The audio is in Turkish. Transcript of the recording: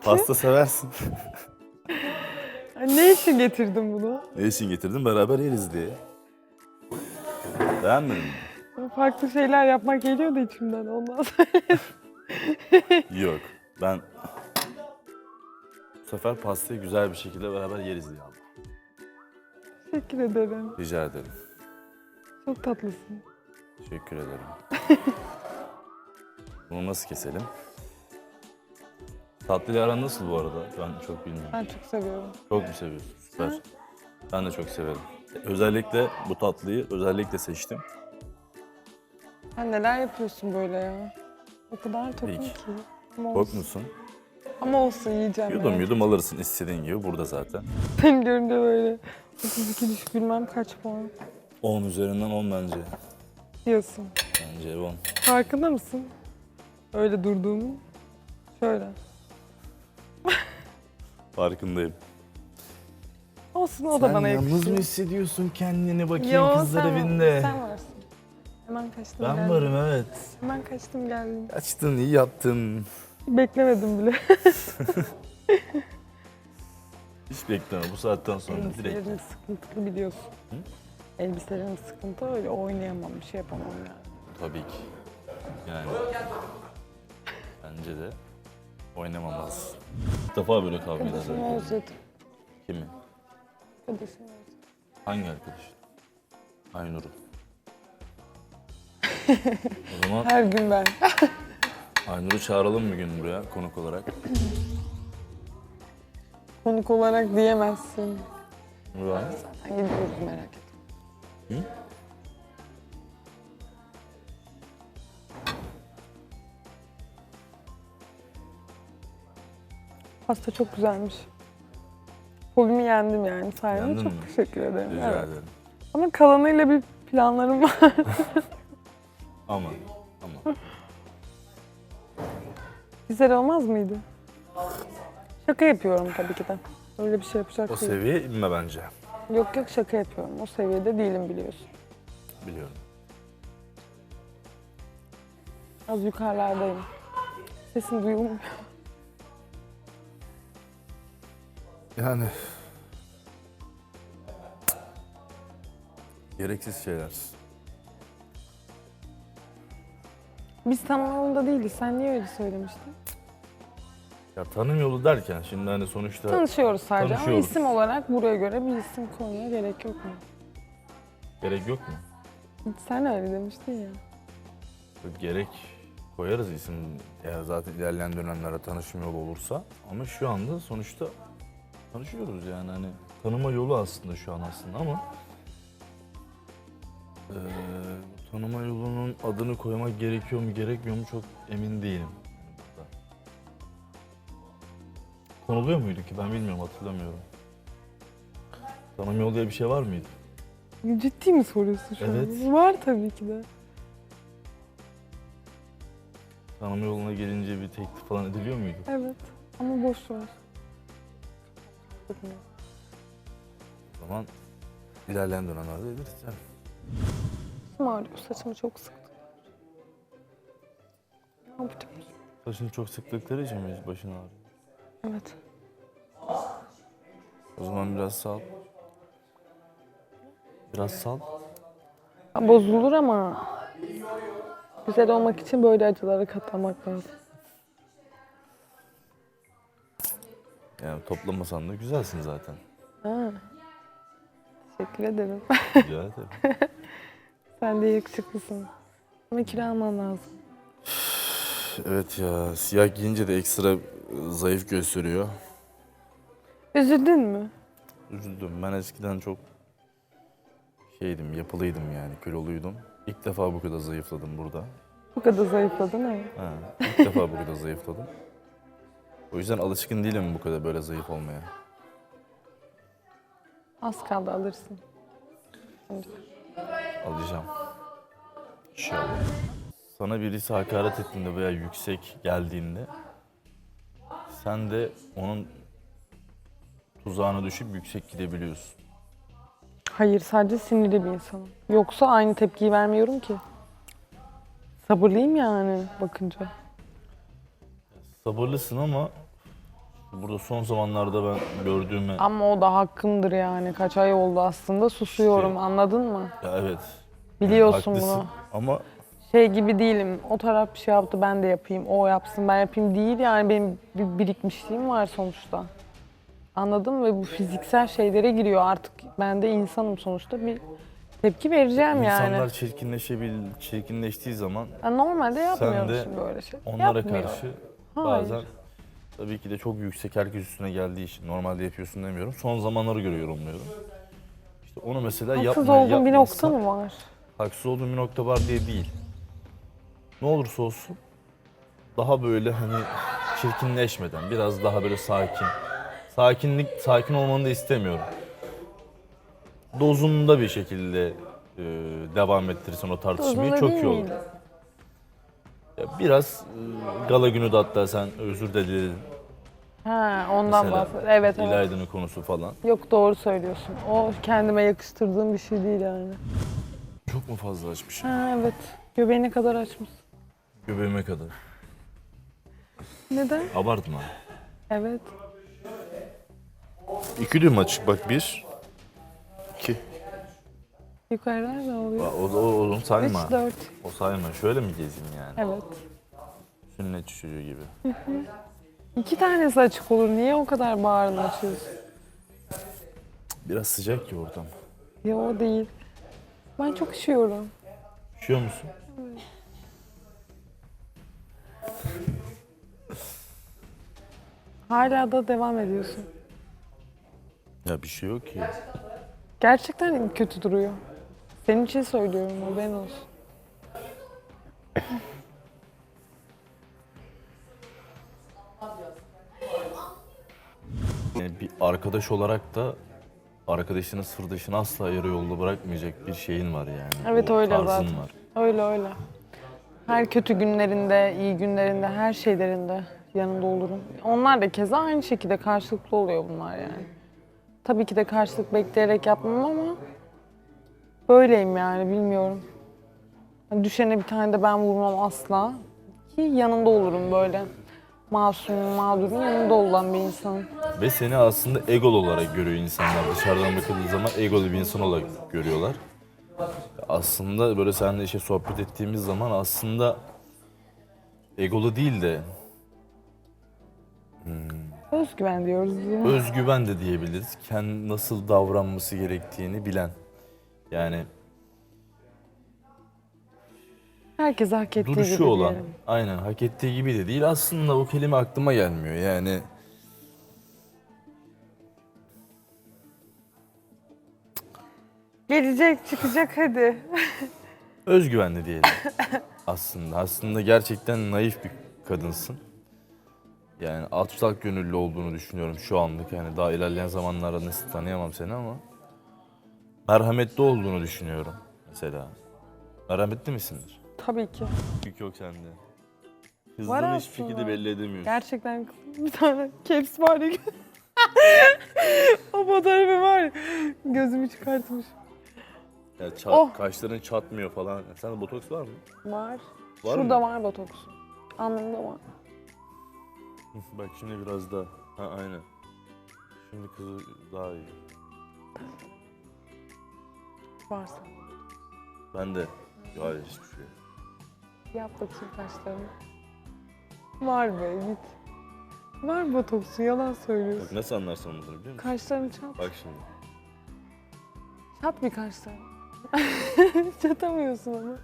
ki? Pasta seversin. Ne için getirdin bunu? ne için getirdim? Beraber yeriz diye. Beğenmedin mi? Farklı şeyler yapmak geliyor da içimden ondan. Yok. Ben bu sefer pastayı güzel bir şekilde beraber yeriz diye aldım. Teşekkür ederim. Rica ederim. Çok tatlısın. Teşekkür ederim. Bunu nasıl keselim? Tatlıyla aran nasıl bu arada? Ben çok bilmiyorum. Ben çok seviyorum. Çok mu seviyorsun? Süper. Ben de çok severim. Özellikle bu tatlıyı özellikle seçtim. Sen neler yapıyorsun böyle ya? O kadar tokum İyi. ki. Ama Tok olsun. musun? Ama olsun yiyeceğim. Yudum yani. yudum alırsın istediğin gibi burada zaten. Seni görünce böyle 32 düşük bilmem kaç puan 10 üzerinden 10 bence. diyorsun. Bence 10. Farkında mısın? Öyle durduğumu. Şöyle. Farkındayım. Olsun o da bana yakışıyor. hissediyorsun kendini bakayım Yo, sen, Sen varsın. Hemen kaçtım Ben geldim. varım evet. Hemen kaçtım geldim. Açtın iyi yaptın. Beklemedim bile. Hiç bekleme bu saatten sonra direkt. Elbiselerin sıkıntılı biliyorsun. Hı? Elbiselerin sıkıntı öyle oynayamam, bir şey yapamam yani. Tabii ki. Yani. Bence de oynamamaz. İlk defa böyle kavga Arkadaşımı ederler. özledim. Kimi? Arkadaşımı özledim. Hangi arkadaş? Aynur'u. o zaman Her gün ben. Aynur'u çağıralım bir gün buraya konuk olarak. Konuk olarak diyemezsin. Buraya. Zaten gidiyoruz merak etme. Hı? Pasta çok güzelmiş. Fobimi yendim yani sayende. Yendin Çok mi? teşekkür ederim. Rica Evet. ederim. Ama kalanıyla bir planlarım var. Ama ama Güzel olmaz mıydı? Şaka yapıyorum tabii ki de. Öyle bir şey yapacak o değilim. seviyeye inme bence. Yok yok şaka yapıyorum. O seviyede değilim biliyorsun. Biliyorum. Az yukarılardayım. Sesin duyulmuyor. Yani gereksiz şeyler. Biz tam yolunda değiliz. Sen niye öyle söylemiştin? Ya tanım yolu derken şimdi hani sonuçta Tanışıyoruz sadece ama Tanışıyoruz. isim olarak buraya göre bir isim koymaya gerek yok mu? gerek yok mu? Sen öyle demiştin ya. Gerek koyarız isim eğer zaten ilerleyen dönemlerde tanışma yolu olursa. Ama şu anda sonuçta tanışıyoruz yani hani tanıma yolu aslında şu an aslında ama eee, bu tanıma yolunun adını koymak gerekiyor mu gerekmiyor mu çok emin değilim. burada. Konuluyor muydu ki ben bilmiyorum hatırlamıyorum. Tanıma yolu diye bir şey var mıydı? Ciddi mi soruyorsun şu Evet. an? Var tabii ki de. Tanıma yoluna gelince bir teklif falan ediliyor muydu? Evet. Ama boş ver. O zaman ilerleyen dönemlerde ederiz yani. Ağrıyor. Saçımı çok sıktım. Ne yapacağım? Saçını çok sıktıkları için mi başın ağrıyor? Evet. O zaman biraz sal. Biraz sal. Bozulur ama güzel olmak için böyle acılara katlanmak lazım. Yani toplamasan da güzelsin zaten. Ha. Teşekkür ederim. Rica ederim. Sen de yakışıklısın. Ama kilo alman lazım. evet ya siyah giyince de ekstra e, zayıf gösteriyor. Üzüldün mü? Üzüldüm. Ben eskiden çok şeydim, yapılıydım yani, kiloluydum. İlk defa bu kadar zayıfladım burada. Bu kadar zayıfladın ha. Ha, ilk defa bu kadar zayıfladım. O yüzden alışkın değilim bu kadar böyle zayıf olmaya. Az kaldı alırsın. Alacağım. İnşallah. Sana birisi hakaret ettiğinde veya yüksek geldiğinde sen de onun tuzağına düşüp yüksek gidebiliyorsun. Hayır sadece sinirli bir insanım. Yoksa aynı tepkiyi vermiyorum ki. Sabırlıyım yani bakınca. Sabırlısın ama Burada son zamanlarda ben gördüğüme... Ama o da hakkımdır yani. Kaç ay oldu aslında susuyorum İşte- anladın mı? Ya evet. Biliyorsun haklısın. bunu. Ama Şey gibi değilim. O taraf bir şey yaptı ben de yapayım. O yapsın ben yapayım değil yani benim bir birikmişliğim var sonuçta. Anladın mı? Ve bu fiziksel şeylere giriyor artık. Ben de insanım sonuçta bir tepki vereceğim yani. insanlar çirkinleşebil, çirkinleştiği zaman Ya Normalde yapmıyorum de şimdi böyle şey. onlara Yapmıyorum. karşı Hayır. bazen tabii ki de çok yüksek herkes üstüne geldiği için normalde yapıyorsun demiyorum. Son zamanları göre yorumluyorum. İşte onu mesela Haksız yapma, olduğum bir nokta yapmazsan- mı var? haksız olduğum bir nokta var diye değil. Ne olursa olsun daha böyle hani çirkinleşmeden biraz daha böyle sakin. Sakinlik sakin olmanı da istemiyorum. Dozunda bir şekilde e, devam ettirirsen o tartışmayı Dozunda çok değil iyi olur. miydi? Ya biraz e, gala günü de hatta sen özür diledin. Ha ondan Mesela. Evet evet. İlayda'nın konusu falan. Yok doğru söylüyorsun. O kendime yakıştırdığım bir şey değil yani. Çok mu fazla açmışım? Ha evet. Göbeğine kadar açmış. Göbeğime kadar. Neden? Abartma. Evet. İki düğüm açık bak bir. Yukarılar ne oluyor? O, o, o, onu sayma. 3, 4. O sayma. Şöyle mi gezeyim yani? Evet. Sünnet çocuğu gibi. İki tanesi açık olur. Niye o kadar bağırdın açıyorsun? Biraz sıcak ya ortam. Ya o değil. Ben çok üşüyorum. Üşüyor musun? Hala da devam ediyorsun. Ya bir şey yok ki. Gerçekten kötü duruyor. Senin için söylüyorum haberin olsun. Yani bir arkadaş olarak da arkadaşının sırdaşını asla yarı yolda bırakmayacak bir şeyin var yani. Evet, O öyle tarzın zaten. var. Öyle öyle. Her kötü günlerinde, iyi günlerinde, her şeylerinde yanında olurum. Onlar da keza aynı şekilde karşılıklı oluyor bunlar yani. Tabii ki de karşılık bekleyerek yapmam ama böyleyim yani bilmiyorum. Hani Düşene bir tane de ben vurmam asla. Ki yanında olurum böyle. Masum, mağdurun yanında olan bir insanım. Ve seni aslında egol olarak görüyor insanlar. Dışarıdan bakıldığı zaman egolu bir insan olarak görüyorlar. Aslında böyle seninle işte sohbet ettiğimiz zaman aslında egolu değil de Özgüven diyoruz. mi? özgüven de diyebiliriz. Kendi nasıl davranması gerektiğini bilen. Yani Herkes hak ettiği gibi duruşu olan, diyelim. aynen hak ettiği gibi de değil. Aslında o kelime aklıma gelmiyor. Yani Gelecek, çıkacak hadi. özgüvenli diyelim. aslında aslında gerçekten naif bir kadınsın. Yani alçak gönüllü olduğunu düşünüyorum şu anlık. Yani daha ilerleyen zamanlarda nasıl tanıyamam seni ama merhametli olduğunu düşünüyorum mesela. Merhametli misindir? Tabii ki. Yük yok sende. Var Hızlını hiçbir aslında. şekilde belli edemiyorsun. Gerçekten bir tane caps var ya. o fotoğrafı var ya. Gözümü çıkartmış. Ya ça- Oh. Kaşların çatmıyor falan. Sende botoks var mı? Var. Var Şurada mı? var botoks. Alnımda var. Bak şimdi biraz daha. Ha aynen. Şimdi kızı daha iyi. Varsa. Ben de. Hayır hiçbir şey. Yap bakayım kaşlarını. Var be git. Var botoksu yalan Bak söylüyorsun. nasıl anlarsın onları biliyor musun? Kaşlarını çat. Bak şimdi. Çat bir kaşlarını. Çatamıyorsun ama.